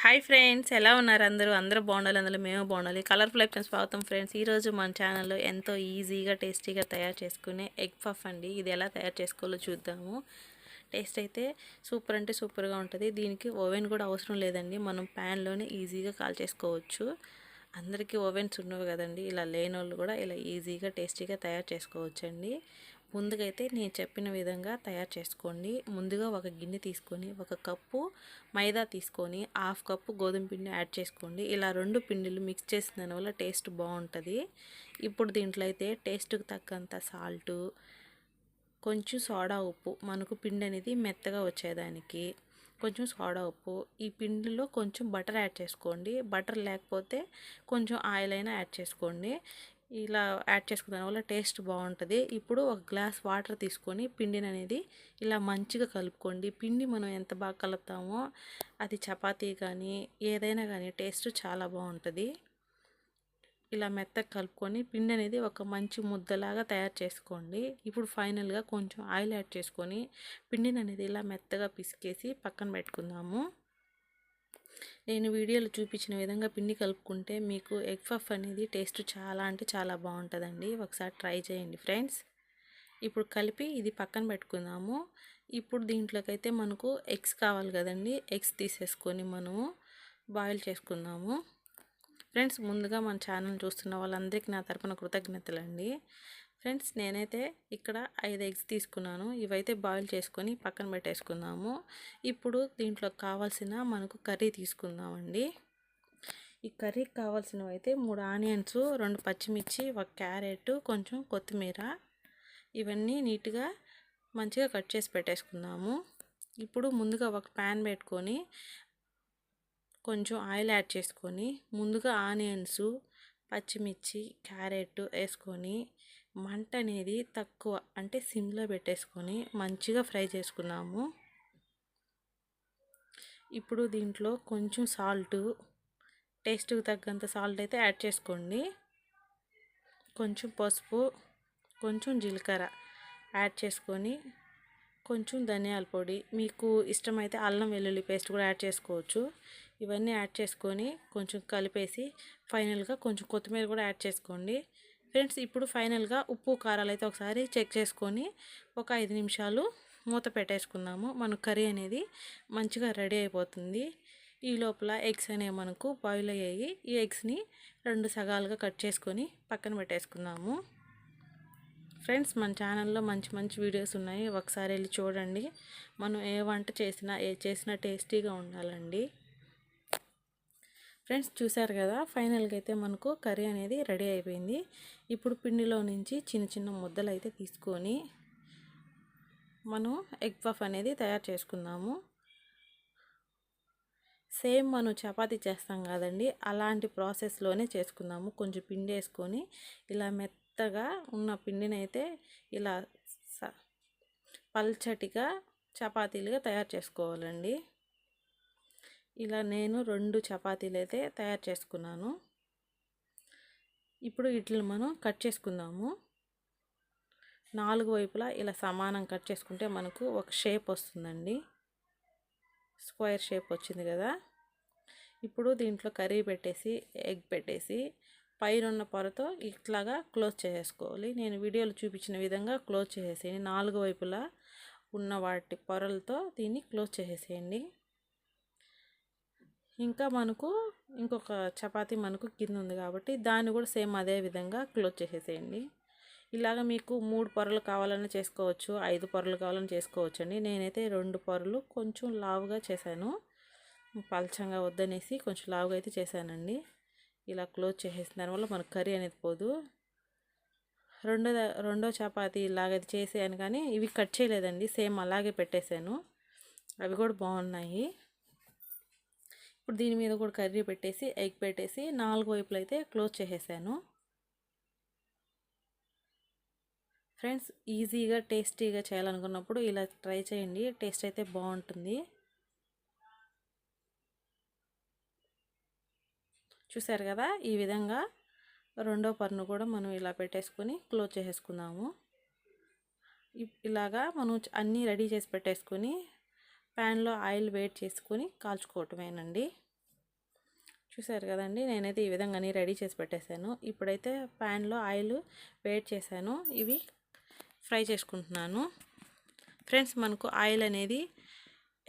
Hi friends ఎలా ఉన్నారు అందరూ? అందరూ బాగుండాలి అందులో మేము బాగుండాలి. కలర్ఫుల్ ఐటమ్స్ స్వాగతం ఫ్రెండ్స్ ఈరోజు మన ఛానల్లో ఎంతో ఈజీగా టేస్టీగా తయారు చేసుకునే ఎగ్ పఫ్ అండి. ఇది ఎలా తయారు చేసుకోవాలో చూద్దాము. టేస్ట్ అయితే సూపర్ అంటే సూపర్గా ఉంటుంది. దీనికి ఓవెన్ కూడా అవసరం లేదండి. మనం ప్యాన్లోనే ఈజీగా కాల్ చేసుకోవచ్చు. అందరికీ ఓవెన్స్ ఉన్నవి కదండి. ఇలా లేని వాళ్ళు కూడా ఇలా ఈజీగా టేస్టీగా తయారు చేసుకోవచ్చండి. ముందుగైతే నేను చెప్పిన విధంగా తయారు చేసుకోండి. ముందుగా ఒక గిన్నె తీసుకొని ఒక కప్పు మైదా తీసుకొని హాఫ్ కప్పు గోధుమ పిండి యాడ్ చేసుకోండి. ఇలా రెండు పిండిలు మిక్స్ చేసిన దానివల్ల టేస్ట్ బాగుంటుంది. ఇప్పుడు దీంట్లో అయితే టేస్ట్కి తగ్గంత సాల్టు కొంచెం సోడా ఉప్పు మనకు పిండి అనేది మెత్తగా వచ్చేదానికి కొంచెం సోడా ఉప్పు ఈ పిండిలో కొంచెం బటర్ యాడ్ చేసుకోండి. బటర్ లేకపోతే కొంచెం ఆయిల్ అయినా యాడ్ చేసుకోండి. ఇలా యాడ్ చేసుకున్న వల్ల టేస్ట్ బాగుంటుంది. ఇప్పుడు ఒక గ్లాస్ వాటర్ తీసుకొని పిండిని అనేది ఇలా మంచిగా కలుపుకోండి. పిండి మనం ఎంత బాగా కలుపుతామో అది చపాతీ కానీ ఏదైనా కానీ టేస్ట్ చాలా బాగుంటుంది. ఇలా మెత్తగా కలుపుకొని పిండి అనేది ఒక మంచి ముద్దలాగా తయారు చేసుకోండి. ఇప్పుడు ఫైనల్గా కొంచెం ఆయిల్ యాడ్ చేసుకొని పిండిని అనేది ఇలా మెత్తగా పిసికేసి పక్కన పెట్టుకుందాము. నేను వీడియోలో చూపించిన విధంగా పిండి కలుపుకుంటే మీకు ఎగ్ పఫ్ అనేది టేస్ట్ చాలా అంటే చాలా బాగుంటుందండి. ఒకసారి ట్రై చేయండి ఫ్రెండ్స్. ఇప్పుడు కలిపి ఇది పక్కన పెట్టుకుందాము. ఇప్పుడు దీంట్లోకైతే మనకు ఎగ్స్ కావాలి కదండి. ఎగ్స్ తీసేసుకొని మనము బాయిల్ చేసుకుందాము. ఫ్రెండ్స్ ముందుగా మన ఛానల్ చూస్తున్న వాళ్ళందరికీ నా తరపున కృతజ్ఞతలండి. ఫ్రెండ్స్ నేనైతే ఇక్కడ ఐదు ఎగ్స్ తీసుకున్నాను. ఇవైతే బాయిల్ చేసుకొని పక్కన పెట్టేసుకుందాము. ఇప్పుడు దీంట్లో కావాల్సిన మనకు కర్రీ తీసుకుందామండి. ఈ కర్రీకి కావాల్సినవి అయితే మూడు ఆనియన్స్ రెండు పచ్చిమిర్చి ఒక క్యారెట్ కొంచెం కొత్తిమీర. ఇవన్నీ నీట్గా మంచిగా కట్ చేసి పెట్టేసుకుందాము. ఇప్పుడు ముందుగా ఒక ప్యాన్ పెట్టుకొని కొంచెం ఆయిల్ యాడ్ చేసుకొని ముందుగా ఆనియన్స్ పచ్చిమిర్చి క్యారెట్ వేసుకొని మంట అనేది తక్కువ అంటే సిమ్లో పెట్టేసుకొని మంచిగా ఫ్రై చేసుకున్నాము. ఇప్పుడు దీంట్లో కొంచెం సాల్ట్ టేస్ట్కి తగ్గంత సాల్ట్ అయితే యాడ్ చేసుకోండి. కొంచెం పసుపు కొంచెం జీలకర్ర యాడ్ చేసుకొని కొంచెం ధనియాల పొడి మీకు ఇష్టమైతే అల్లం వెల్లుల్లి పేస్ట్ కూడా యాడ్ చేసుకోవచ్చు. ఇవన్నీ యాడ్ చేసుకొని కొంచెం కలిపేసి ఫైనల్గా కొంచెం కొత్తిమీర కూడా యాడ్ చేసుకోండి. ఫ్రెండ్స్ ఇప్పుడు ఫైనల్గా ఉప్పు కారాలు అయితే ఒకసారి చెక్ చేసుకొని ఒక ఐదు నిమిషాలు మూత పెట్టేసుకుందాము. మన కర్రీ అనేది మంచిగా రెడీ అయిపోతుంది. ఈ లోపల ఎగ్స్ అనేవి మనకు బాయిల్ అయ్యాయి. ఈ ఎగ్స్ని రెండు సగాలుగా కట్ చేసుకొని పక్కన పెట్టేసుకుందాము. ఫ్రెండ్స్ మన ఛానల్లో మంచి మంచి వీడియోస్ ఉన్నాయి. ఒకసారి వెళ్ళి చూడండి. మనం ఏ వంట చేసినా ఏ చేసినా టేస్టీగా ఉండాలండి. ఫ్రెండ్స్ చూసారు కదా ఫైనల్గా అయితే మనకు కర్రీ అనేది రెడీ అయిపోయింది. ఇప్పుడు పిండిలో నుంచి చిన్న చిన్న ముద్దలు అయితే తీసుకొని మనం ఎగ్ పఫ్ అనేది తయారు చేసుకుందాము. సేమ్ మనం చపాతి చేస్తాం కదండి అలాంటి ప్రాసెస్లోనే చేసుకుందాము. కొంచెం పిండి వేసుకొని ఇలా మెత్తగా ఉన్న పిండిని అయితే ఇలా పల్చటిగా చపాతీలుగా తయారు చేసుకోవాలండి. ఇలా నేను రెండు చపాతీలు అయితే తయారు చేసుకున్నాను. ఇప్పుడు వీటిని మనం కట్ చేసుకుందాము. నాలుగు వైపులా ఇలా సమానం కట్ చేసుకుంటే మనకు ఒక షేప్ వస్తుందండి. స్క్వేర్ షేప్ వచ్చింది కదా. ఇప్పుడు దీంట్లో కర్రీ పెట్టేసి ఎగ్ పెట్టేసి పైన ఉన్న పొరతో ఇట్లాగా క్లోజ్ చేసేసుకోవాలి. నేను వీడియోలో చూపించిన విధంగా క్లోజ్ చేసేసేయండి. నాలుగు వైపులా ఉన్న వాటి పొరలతో దీన్ని క్లోజ్ చేసేసేయండి. ఇంకా మనకు ఇంకొక చపాతి మనకు కింద ఉంది కాబట్టి దాన్ని కూడా సేమ్ అదే విధంగా క్లోజ్ చేసేసేయండి. ఇలాగ మీకు మూడు పొరలు కావాలని చేసుకోవచ్చు ఐదు పొరలు కావాలని చేసుకోవచ్చు అండి నేనైతే రెండు పొరలు కొంచెం లావుగా చేశాను. పలచంగా వద్దనేసి కొంచెం లావుగా అయితే చేశానండి. ఇలా క్లోజ్ చేసేసిన దానివల్ల మనకు కర్రీ అనేది పోదు. రెండో రెండో చపాతీ ఇలాగది చేసాను కానీ ఇవి కట్ చేయలేదండి. సేమ్ అలాగే పెట్టేశాను. అవి కూడా బాగున్నాయి. ఇప్పుడు దీని మీద కూడా కర్రీ పెట్టేసి ఎగ్ పెట్టేసి నాలుగు వైపులు అయితే క్లోజ్ చేసేసాను. ఫ్రెండ్స్ ఈజీగా టేస్టీగా చేయాలనుకున్నప్పుడు ఇలా ట్రై చేయండి. టేస్ట్ అయితే బాగుంటుంది. చూసారు కదా? ఈ విధంగా రెండో పన్ను కూడా మనం ఇలా పెట్టేసుకొని క్లోజ్ చేసేసుకుందాము. ఇలాగా మనం అన్నీ రెడీ చేసి పెట్టేసుకొని ప్యాన్లో ఆయిల్ వేట్ చేసుకొని కాల్చుకోవటమేనండి. చూసారు కదండి? నేనైతే ఈ విధంగా అన్నీ రెడీ చేసి పెట్టేశాను. ఇప్పుడైతే ప్యాన్లో ఆయిల్ వేట్ చేశాను. ఇవి ఫ్రై చేసుకుంటున్నాను. ఫ్రెండ్స్ మనకు ఆయిల్ అనేది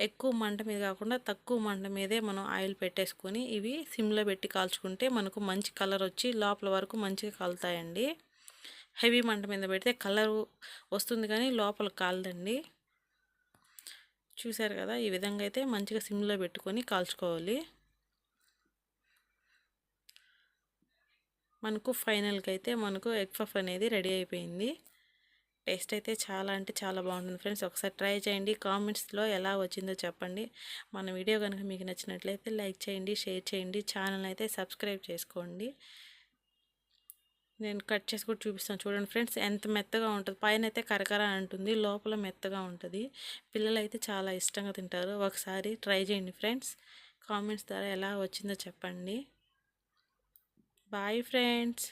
ఎక్కువ మంట మీద కాకుండా తక్కువ మంట మీదే మనం ఆయిల్ పెట్టేసుకొని ఇవి సిమ్లో పెట్టి కాల్చుకుంటే మనకు మంచి కలర్ వచ్చి లోపల వరకు మంచిగా కాలుతాయండి. హెవీ మంట మీద పెడితే కలర్ వస్తుంది కానీ లోపల కాలదండి. చూసారు కదా ఈ విధంగా అయితే మంచిగా సిమ్లో పెట్టుకొని కాల్చుకోవాలి. మనకు ఫైనల్కి అయితే మనకు ఎగ్ పఫ్ అనేది రెడీ అయిపోయింది. టేస్ట్ అయితే చాలా అంటే చాలా బాగుంటుంది ఫ్రెండ్స్. ఒకసారి ట్రై చేయండి. కామెంట్స్లో ఎలా వచ్చిందో చెప్పండి. మన వీడియో కనుక మీకు నచ్చినట్లయితే లైక్ చేయండి షేర్ చేయండి. ఛానల్ అయితే సబ్స్క్రైబ్ చేసుకోండి. నేను కట్ చేసి కూడా చూపిస్తాను. చూడండి ఫ్రెండ్స్ ఎంత మెత్తగా ఉంటుంది. పైన అయితే కరకర అంటుంది లోపల మెత్తగా ఉంటుంది. పిల్లలు అయితే చాలా ఇష్టంగా తింటారు. ఒకసారి ట్రై చేయండి ఫ్రెండ్స్. కామెంట్స్ ద్వారా ఎలా వచ్చిందో చెప్పండి. Bye friends.